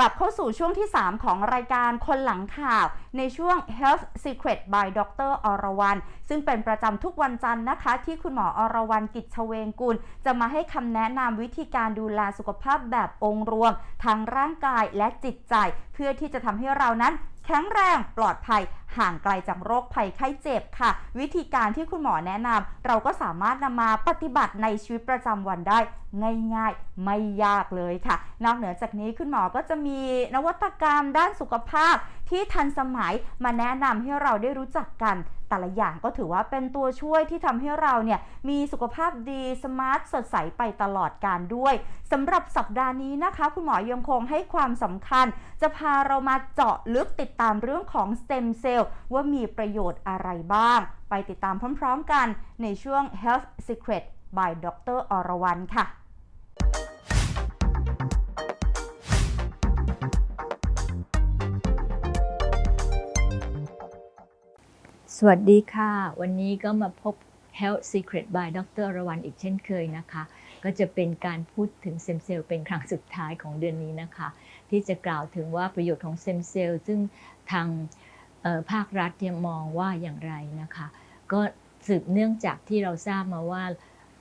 กลับเข้าสู่ช่วงที่ 3 ของรายการคนหลังข่าว ในช่วง Health Secret by Dr. อรวรรณซึ่งเป็นประจำทุกวันจันทร์นะคะ ที่คุณหมออรวรรณกิจชเวงกุล จะมาให้คำแนะนำวิธีการดูแลสุขภาพแบบองค์รวม ทั้งร่างกายและจิตใจ เพื่อที่จะทำให้เรานั้นแข็งแรงปลอดภัยห่างไกลจากโรคภัยไข้เจ็บค่ะ วิธีการที่คุณหมอแนะนำเราก็สามารถนำมาปฏิบัติในชีวิตประจำวันได้ง่ายๆ ไม่ยากเลยค่ะ นอกเหนือจากนี้คุณหมอก็จะมีนวัตกรรมด้านสุขภาพที่ทันสมัยมาแนะนำให้เราได้รู้จักกันแต่ละอย่างก็ถือว่าเป็นตัวช่วยที่ทำให้เราเนี่ยมีสุขภาพดีสมาร์ทสดใสไปตลอดการด้วยสำหรับสัปดาห์นี้นะคะ คุณหมอยังคงให้ความสำคัญ จะพาเรามาเจาะลึกติดตามเรื่องของสเต็มเซลล์ว่ามีประโยชน์อะไรบ้าง ไปติดตามพร้อมๆกันในช่วง Health Secret by Dr. อรวรรณค่ะสวัสดีค่ะ วันนี้ก็มาพบ Health Secret by ดรอรวรรณอีกเช่นเคยนะคะ ก็จะเป็นการพูดถึงเซมเซลล์เป็นครั้งสุดท้ายของเดือนนี้นะคะ ที่จะกล่าวถึงว่าประโยชน์ของเซมเซลล์ซึ่งทางภาครัฐมองว่าอย่างไรนะคะ ก็สืบเนื่องจากที่เราทราบมาว่า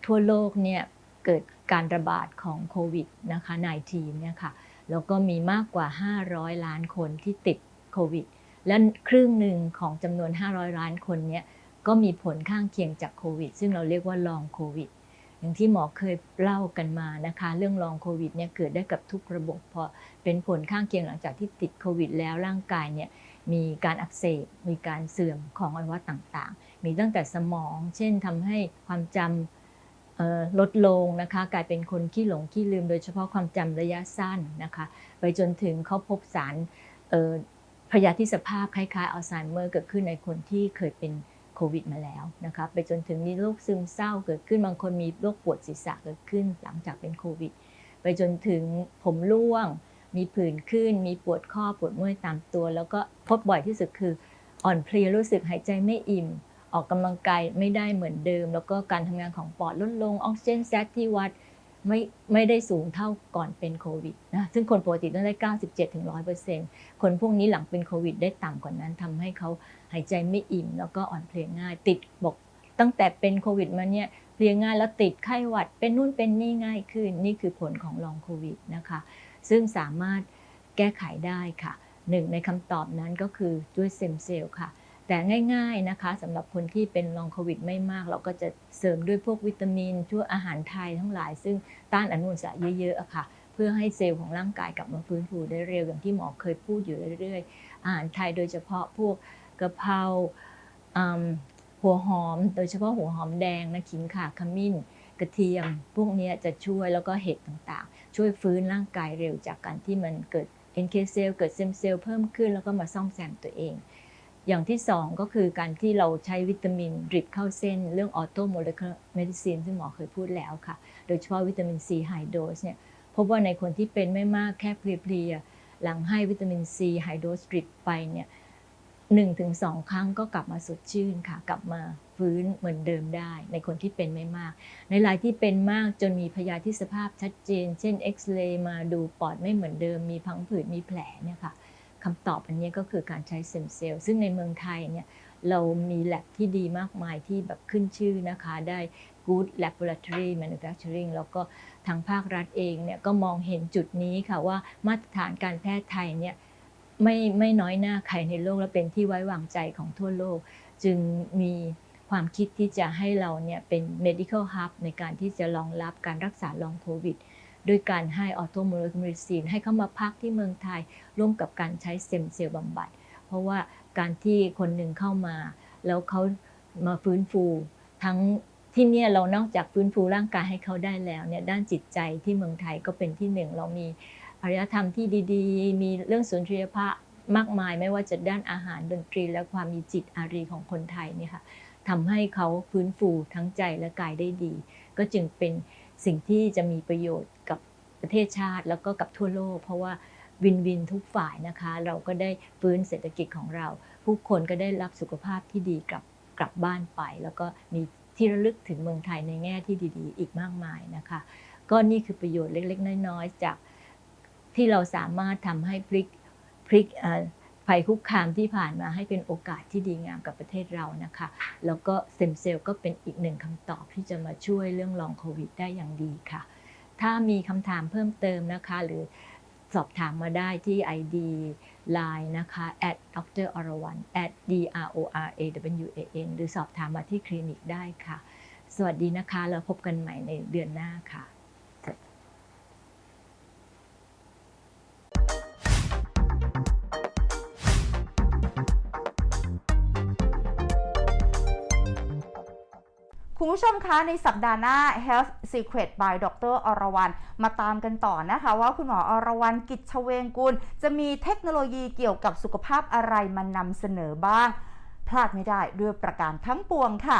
ทั่วโลกเนี่ยเกิดการระบาดของโควิดนะคะ -19 เนี่ยค่ะแล้วก็มีมากกว่า 500 ล้านคนที่ติดโควิด และครึ่งหนึ่งของจำนวน 500 ล้านคนเนี่ยก็มีผลข้างเคียงจากโควิด ซึ่งเราเรียกว่าลองโควิด อย่างที่หมอเคยเล่ากันมานะคะ เรื่องลองโควิดเนี่ยเกิดได้กับทุกระบบพอเป็นผลข้างเคียงหลังจากที่ติดโควิด แล้วร่างกายเนี่ยมีการอักเสบ มีการเสื่อมของอวัยวะต่างๆ มีตั้งแต่สมอง เช่นทำให้ความจำ ลดลงนะคะกลายเป็นคนขี้หลงขี้ลืมโดยเฉพาะความจำระยะสั้นนะคะไปจนถึงเขาพบสารพยาธิสภาพคล้ายๆอัลไซเมอร์เกิดขึ้นในคนที่เคยเป็นโควิดมาแล้วนะคะไปจนถึงมีโรคซึมเศร้าเกิดขึ้นบางคนมีโรคปวดศีรษะเกิดขึ้นหลังจากเป็นโควิด ไปจนถึงผมร่วง มีผื่นขึ้น มีปวดข้อปวดเมื่อยตามตัว แล้วก็พบบ่อยที่สุดคืออ่อนเพลียรู้สึกหายใจไม่อิ่ม ออกกำลังกายไม่ได้เหมือนเดิม แล้วก็การทำงานของปอดลดลงออกซิเจนแซทที่วัดไม่ไม่ได้สูงเท่าก่อนเป็นโควิดนะซึ่งคนปกติต้องได้ 97ถึง100 คนพวกนี้หลังเป็นโควิด ได้ต่ำกว่านั้นทำให้เขาหายใจไม่อิ่ม แล้วก็อ่อนเพลียง่าย ติดบอกตั้งแต่เป็นโควิดมาเนี่ยเพลียง่ายแล้วติดไข้หวัด เป็นนู่นเป็นนี่ง่ายขึ้น นี่คือผลของลองโควิดนะคะ ซึ่งสามารถแก้ไขได้ค่ะหนึ่งในคำตอบนั้นก็คือด้วยเซมเซลล์ค่ะ แต่ง่ายๆนะคะสำหรับคนที่เป็นลองโควิดไม่มาก เราก็จะเสริมด้วยพวกวิตามินช่วยอาหารไทยทั้งหลาย ซึ่งต้านอนุมูลอิสระเยอะๆค่ะ เพื่อให้เซลล์ของร่างกายกลับมาฟื้นฟูได้เร็วอย่างที่หมอเคยพูดอยู่เรื่อยๆ อาหารไทยโดยเฉพาะพวกกะเพราหัวหอม โดยเฉพาะหัวหอมแดงนะขิงข่าขมิ้น กระเทียม พวกนี้จะช่วยแล้วก็เห็ดต่างๆ ช่วยฟื้นร่างกายเร็วจากการที่มันเกิด NK เซลล์เกิดเซมเซลล์เพิ่มขึ้นแล้วก็มาซ่อมแซมตัวเอง อย่างที่สองก็คือการที่เราใช้วิตามินดริปเข้าเส้น เรื่องออโตโมเลกุลาร์เมดิซินซึ่งหมอเคยพูดแล้วค่ะ โดยเฉพาะวิตามินซีไฮโดสเนี่ยพบว่าในคนที่เป็นไม่มากแค่เพลียๆหลังให้วิตามินซีไฮโดสดริปไปเนี่ยหนึ่งถึงสองครั้งก็กลับมาสดชื่นค่ะ กลับมาฟื้นเหมือนเดิมได้ ในคนที่เป็นไม่มาก ในรายที่เป็นมากจนมีพยาธิสภาพชัดเจน เช่นเอ็กซเรย์มาดูปอดไม่เหมือนเดิม มีพังผืดมีแผลเนี่ยค่ะ คำตอบอันนี้ก็คือการใช้เซมเซลล์ซึ่งในเมืองไทยเนี่ยเรามีแลบที่ดีมากมายที่แบบขึ้นชื่อนะคะ ได้ Good Laboratory Manufacturing แล้วก็ทางภาครัฐเองเนี่ยก็มองเห็นจุดนี้ค่ะว่ามาตรฐานการแพทย์ไทยเนี่ยไม่ไม่น้อยหน้าใครในโลกและเป็นที่ไว้วางใจของทั่วโลก จึงมีความคิดที่จะให้เราเนี่ยเป็น medical hub ในการที่จะรองรับการรักษาลองโควิด ด้วยการให้ออโตโมเลกุลาร์เมดิซินให้เข้ามาพักที่เมืองไทย ร่วมกับการใช้เซมเซลล์บำบัด เพราะว่าการที่คนหนึ่งเข้ามา แล้วเขามาฟื้นฟู ทั้งที่เนี่ยเรานอกจากฟื้นฟูร่างกายให้เขาได้แล้วเนี่ยด้านจิตใจที่เมืองไทยก็เป็นที่หนึ่งเรามีอารยธรรมที่ดีๆ มีเรื่องสุนทรียภาพมากมายไม่ว่าจะด้านอาหารดนตรี และความมีจิตอารีของคนไทยเนี่ยค่ะทำให้เขาฟื้นฟูทั้งใจและกายได้ดี ก็จึงเป็น สิ่งที่จะมีประโยชน์กับประเทศชาติแล้วก็กับทั่วโลก เพราะว่าวินวินทุกฝ่ายนะคะ เราก็ได้ฟื้นเศรษฐกิจของเรา ผู้คนก็ได้รับสุขภาพที่ดีกลับกลับบ้านไป แล้วก็มีที่ระลึกถึงเมืองไทยในแง่ที่ดีๆ อีกมากมายนะคะ ก็นี่คือประโยชน์เล็กๆ น้อยๆจากที่เราสามารถทำให้พลิกพลิก ภัยคุกคามที่ผ่านมาให้เป็นโอกาสที่ดีงามกับประเทศเรานะคะ แล้วก็เต็มเซลล์ก็เป็นอีกหนึ่งคำตอบที่จะมาช่วยเรื่องลองโควิดได้อย่างดีค่ะ ถ้ามีคำถามเพิ่มเติมนะคะ หรือสอบถามมาได้ที่ ID Line นะคะ at dr o r a w a n at d r o r a w a n หรือสอบถามมาที่คลินิกได้ค่ะ สวัสดีนะคะ แล้วพบกันใหม่ในเดือนหน้าค่ะ คุณผู้ชมคะในสัปดาห์หน้า Health Secret by ดรอรวรรณมาตามกันต่อนะคะว่าคุณหมออรวรรณกิจชเวงกุล จะมีเทคโนโลยีเกี่ยวกับสุขภาพอะไรมานำเสนอบ้าง พลาดไม่ได้ด้วยประการทั้งปวงค่ะ